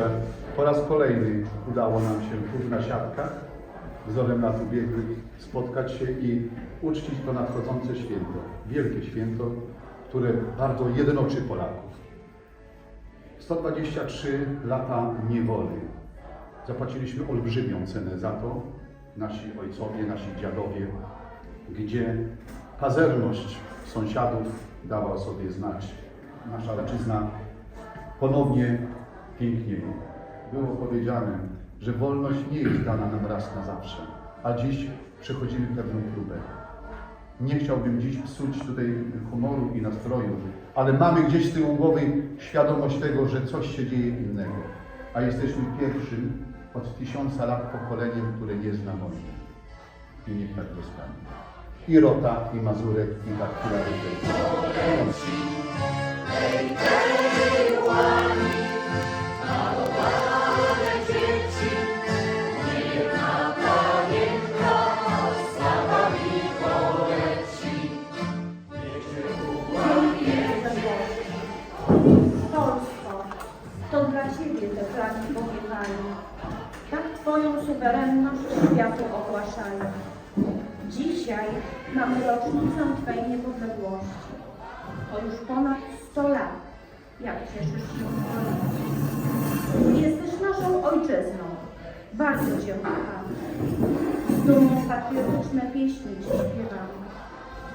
że po raz kolejny udało nam się tu na siatkach wzorem lat ubiegłych spotkać się i uczcić to nadchodzące święto. Wielkie święto, które bardzo jednoczy Polaków. 123 lata niewoli. Zapłaciliśmy olbrzymią cenę za to, nasi ojcowie, nasi dziadowie, gdzie pazerność sąsiadów dała o sobie znać. Nasza ojczyzna ponownie pięknieje. Było powiedziane, że wolność nie jest dana nam raz na zawsze, a dziś przechodzimy pewną próbę. Nie chciałbym dziś psuć tutaj humoru i nastroju, ale mamy gdzieś z tyłu głowy świadomość tego, że coś się dzieje innego. A jesteśmy pierwszym od tysiąca lat pokoleniem, które nie zna wojny. I niech tak zostanie. I Rota, i Mazurek, i Bakura, i Twoją suwerenność światu ogłaszają. Dzisiaj mamy rocznicę Twej niepodległości. To już ponad 100 lat, jak cieszysz się wolnością. Jesteś naszą ojczyzną. Bardzo Cię kochamy. Z dumą patriotyczne pieśni Ci śpiewamy.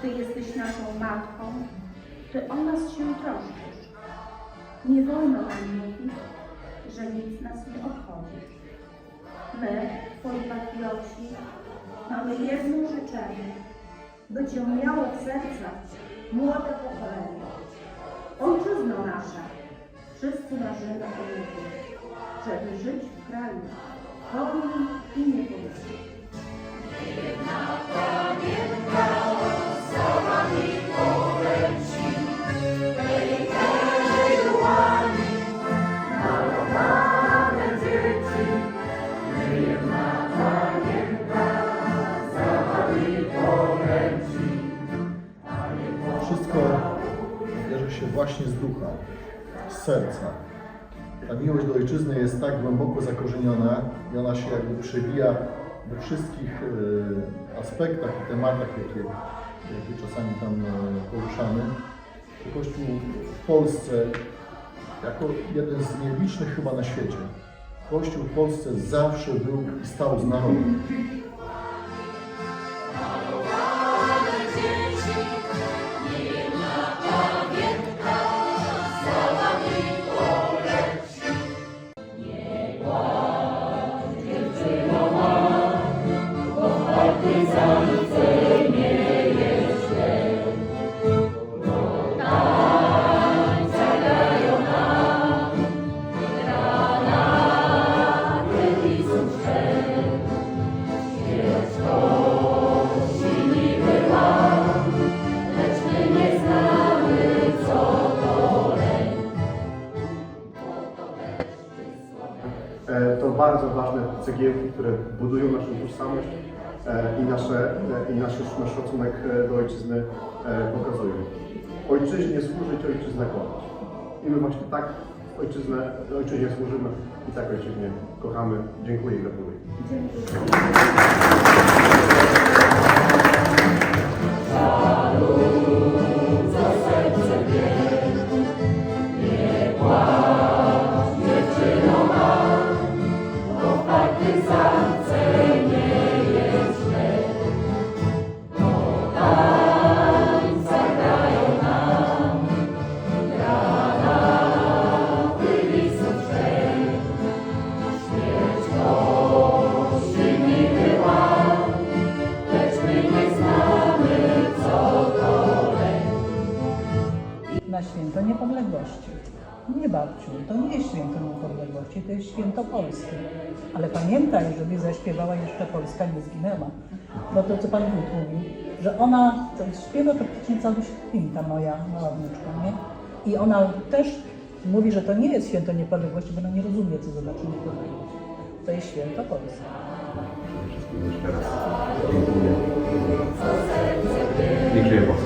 Ty jesteś naszą matką. Ty o nas się troszczysz. Nie wolno nam mówić, że nic nas nie obchodzi. My, Twoi patrioci, mamy jedno życzenie, by Cię miało w sercach młode pokolenie. Ojczyzno nasza, wszyscy marzymy o niebie, żeby żyć w kraju godnym i niepodległym. Właśnie z ducha, z serca. Ta miłość do ojczyzny jest tak głęboko zakorzeniona i ona się jakby przewija we wszystkich e, aspektach i tematach, jakie, jakie czasami tam e, poruszamy. Kościół w Polsce, jako jeden z nielicznych chyba na świecie, Kościół w Polsce zawsze był i stał z narodem. Bardzo ważne cegiełki, które budują naszą tożsamość e, i, nasze, e, i nasz, nasz szacunek e, do ojczyzny pokazują. Ojczyźnie służyć, ojczyznę kochać. I my właśnie tak ojczyznę, ojczyźnie służymy i tak ojczyźnie kochamy. Dziękuję i gratuluję. Na święto niepodległości. Nie babciu, to nie jest święto niepodległości, to jest święto Polski. Ale pamiętaj, żeby zaśpiewała jeszcze Polska nie zginęła. Bo to, co Pan Wójt mówi, że ona śpiewa praktycznie cały film, ta moja mała wnuczka, nie? I ona też mówi, że to nie jest święto niepodległości, bo ona nie rozumie, co znaczy niepodległość. To jest święto Polski. Jeszcze raz dziękuję. Dziękuję.